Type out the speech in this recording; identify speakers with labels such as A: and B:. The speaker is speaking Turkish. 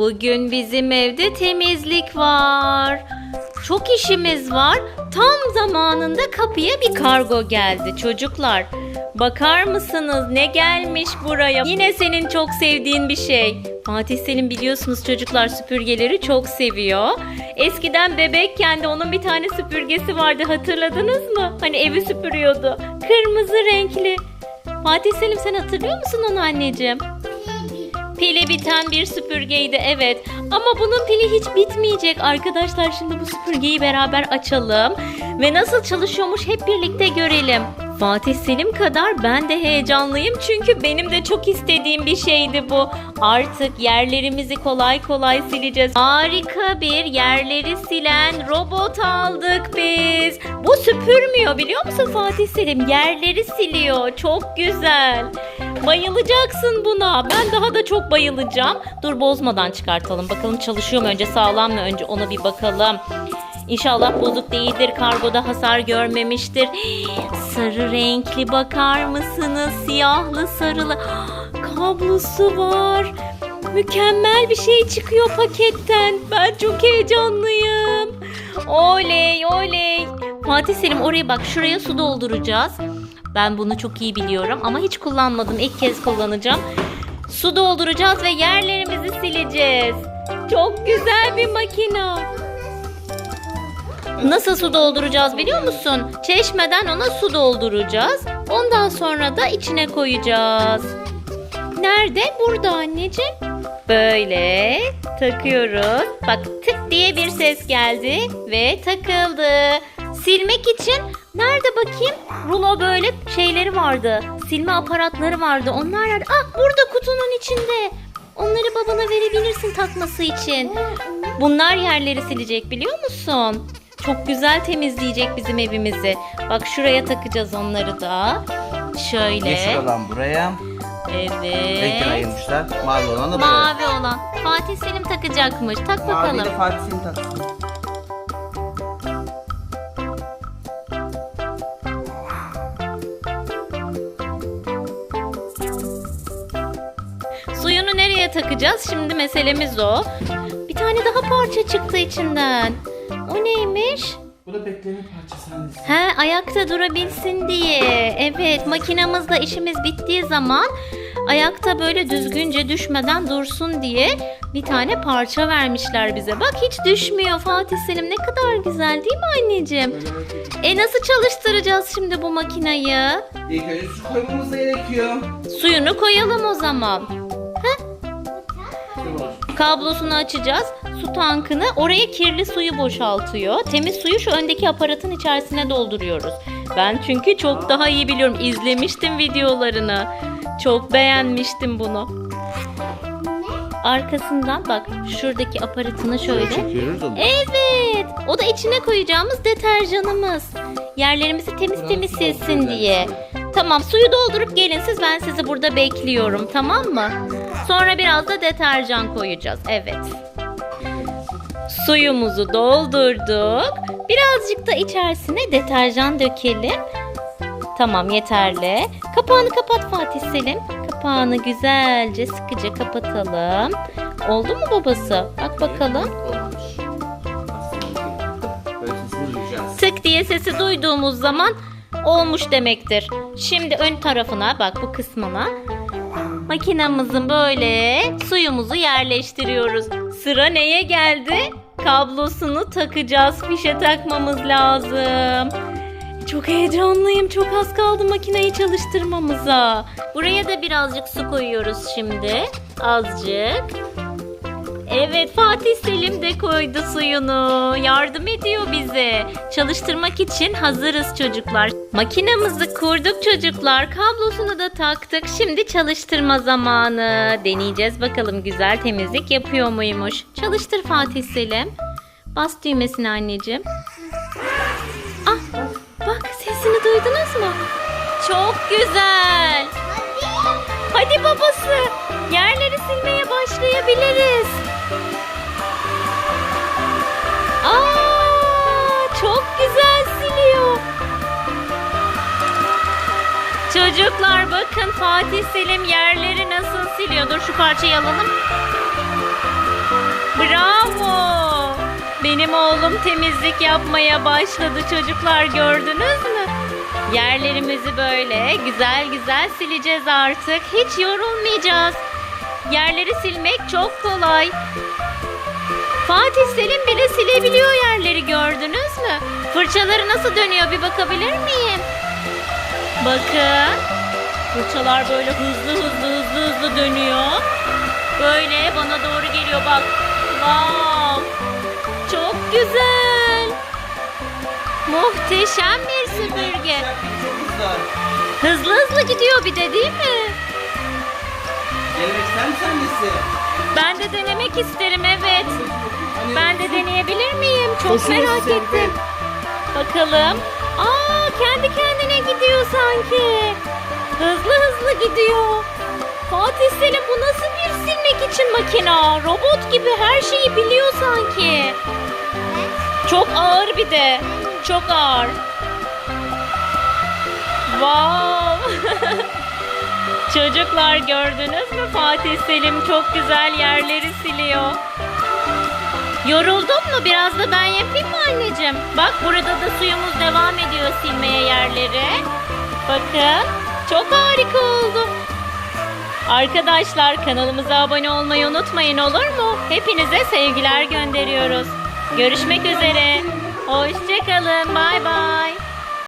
A: Bugün bizim evde temizlik var. Çok işimiz var. Tam zamanında kapıya bir kargo geldi çocuklar. Bakar mısınız ne gelmiş buraya? Yine senin çok sevdiğin bir şey. Fatih Selim biliyorsunuz çocuklar süpürgeleri çok seviyor. Eskiden bebekken de onun bir tane süpürgesi vardı hatırladınız mı? Hani evi süpürüyordu. Kırmızı renkli. Fatih Selim sen hatırlıyor musun onu anneciğim? Pili biten bir süpürgeydi evet. Ama bunun pili hiç bitmeyecek arkadaşlar. Şimdi bu süpürgeyi beraber açalım. Ve nasıl çalışıyormuş hep birlikte görelim. Fatih Selim kadar ben de heyecanlıyım. Çünkü benim de çok istediğim bir şeydi bu. Artık yerlerimizi kolay kolay sileceğiz. Harika bir yerleri silen robot aldık biz. Bu süpürmüyor biliyor musun Fatih Selim? Yerleri siliyor. Çok güzel. Bayılacaksın buna. Ben daha da çok bayılacağım. Dur bozmadan çıkartalım. Bakalım çalışıyor mu önce sağlam mı önce ona bir bakalım. İnşallah bozuk değildir. Kargoda hasar görmemiştir. Sarı renkli bakar mısınız? Siyahlı sarılı. Kablosu var. Mükemmel bir şey çıkıyor paketten. Ben çok heyecanlıyım. Oley oley. Fatih Selim oraya bak şuraya su dolduracağız. Ben bunu çok iyi biliyorum ama hiç kullanmadım. İlk kez kullanacağım. Su dolduracağız ve yerlerimizi sileceğiz. Çok güzel bir makina. Nasıl su dolduracağız biliyor musun? Çeşmeden ona su dolduracağız. Ondan sonra da içine koyacağız. Nerede? Burada anneciğim. Böyle takıyoruz. Bak tık diye bir ses geldi ve takıldı. Silmek için nerede bakayım? Rulo böyle şeyleri vardı. Silme aparatları vardı. Onlar nerede? Ah burada kutunun içinde. Onları babana verebilirsin takması için. Bunlar yerleri silecek biliyor musun? Çok güzel temizleyecek bizim evimizi. Bak şuraya takacağız onları da. Şöyle.
B: Yeşil olan buraya. Renkler
A: Evet.
B: ayırmışlar. Mavi olan da buraya.
A: Mavi olan. Fatih Selim takacakmış. Tak
B: Mavi
A: bakalım.
B: de Fatih Selim taksın.
A: Suyunu nereye takacağız? Şimdi meselemiz o. Bir tane daha parça çıktı içinden. O neymiş?
B: Bu da bekleme parçası annesi.
A: He ayakta durabilsin diye. Evet makinamızla işimiz bittiği zaman ayakta böyle düzgünce düşmeden dursun diye bir tane parça vermişler bize. Bak hiç düşmüyor Fatih Selim ne kadar güzel değil mi anneciğim? E nasıl çalıştıracağız şimdi bu makinayı?
B: İlk önce su koymamız gerekiyor.
A: Suyunu koyalım o zaman. Kablosunu açacağız. Su tankını oraya kirli suyu boşaltıyor. Temiz suyu şu öndeki aparatın içerisine dolduruyoruz. Ben çünkü çok daha iyi biliyorum. İzlemiştim videolarını. Çok beğenmiştim bunu. Arkasından bak şuradaki aparatını şöyle.
B: Çekiyoruz onu.
A: Evet. O da içine koyacağımız deterjanımız. Yerlerimizi temiz temiz silsin diye. Tamam suyu doldurup gelin siz ben sizi burada bekliyorum tamam mı? Sonra biraz da deterjan koyacağız. Evet. Suyumuzu doldurduk. Birazcık da içerisine deterjan dökelim. Tamam yeterli. Kapağını kapat Fatih Selim. Kapağını güzelce sıkıca kapatalım. Oldu mu babası? Bak bakalım. Tık diye sesi duyduğumuz zaman olmuş demektir. Şimdi ön tarafına bak bu kısmına makinamızın böyle suyumuzu yerleştiriyoruz. Sıra neye geldi? Kablosunu takacağız. Fişe takmamız lazım. Çok heyecanlıyım. Çok az kaldı makineyi çalıştırmamıza. Buraya da birazcık su koyuyoruz şimdi. Azıcık. Evet Fatih Selim de koydu suyunu. Yardım ediyor bize. Çalıştırmak için hazırız çocuklar. Makinamızı kurduk çocuklar. Kablosunu da taktık. Şimdi çalıştırma zamanı. Deneyeceğiz bakalım güzel temizlik yapıyor muymuş. Çalıştır Fatih Selim. Bas düğmesini anneciğim. Ah bak sesini duydunuz mu? Çok güzel. Hadi babası. Yerleri silmeye başlayabiliriz. Çocuklar bakın Fatih Selim yerleri nasıl siliyor. Dur şu parçayı alalım. Benim oğlum temizlik yapmaya başladı çocuklar gördünüz mü? Yerlerimizi böyle güzel güzel sileceğiz artık. Hiç yorulmayacağız. Yerleri silmek çok kolay. Fatih Selim bile silebiliyor yerleri gördünüz mü? Fırçaları nasıl dönüyor bir bakabilir miyim? Bakın. Fırçalar böyle hızlı hızlı hızlı hızlı dönüyor. Böyle bana doğru geliyor bak. Wow. Çok güzel. Muhteşem bir süpürge.
B: Çok güzel.
A: Hızlı hızlı gidiyor bir de değil mi?
B: Gelenek sen misin annesi?
A: Ben de denemek isterim evet. Ben de deneyebilir miyim? Çok merak ettim. Bakalım. Aa kendi kendine gidiyor sanki. Hızlı hızlı gidiyor. Fatih Selim bu nasıl bir silmek için makina? Robot gibi her şeyi biliyor sanki. Çok ağır bir de. Çok ağır. Wow. Çocuklar gördünüz mü Fatih Selim çok güzel yerleri siliyor. Yoruldun mu? Biraz da ben yapayım mı anneciğim? Bak burada da suyumuz devam ediyor silmeye yerleri. Bakın çok harika oldu. Arkadaşlar kanalımıza abone olmayı unutmayın olur mu? Hepinize sevgiler gönderiyoruz. Görüşmek üzere. Hoşçakalın. Bay bay.